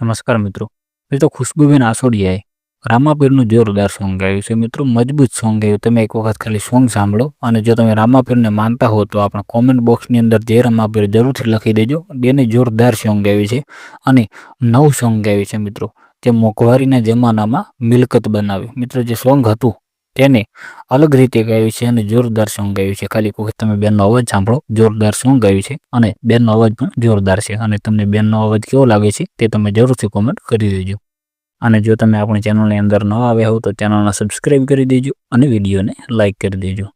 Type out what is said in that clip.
નમસ્કાર મિત્રો. મિત્રો ખુશ્બુબેન આસોડિયાએ રામાપીરનું જોરદાર સોંગ ગાયું છે. મિત્રો, મજબૂત સોંગ ગાયું. તમે એક વખત ખાલી સોંગ સાંભળો અને જો તમે રામાપીરને માનતા હો તો આપણા કોમેન્ટ બોક્સની અંદર જે રામાપીર જરૂરથી લખી દેજો. બેને જોરદાર સોંગ ગાયું છે અને નવું સોંગ ગાયું છે મિત્રો, જે મોંઘવારીના જમાનામાં મિલકત બનાવ્યું. મિત્રો, જે સોંગ હતું તેને અલગ રીતે ગાયું છે અને જોરદાર સોંગ ગાયું છે. ખાલી કોઈ તમે બેનનો અવાજ સાંભળો. જોરદાર સોંગ ગાયું છે અને બેનનો અવાજ પણ જોરદાર છે. અને તમને બેનનો અવાજ કેવો લાગે છે તે તમે જરૂરથી કોમેન્ટ કરી દેજો. અને જો તમે આપણી ચેનલની અંદર ન આવ્યા હો તો ચેનલને સબસ્ક્રાઈબ કરી દેજો અને વિડીયોને લાઇક કરી દેજો.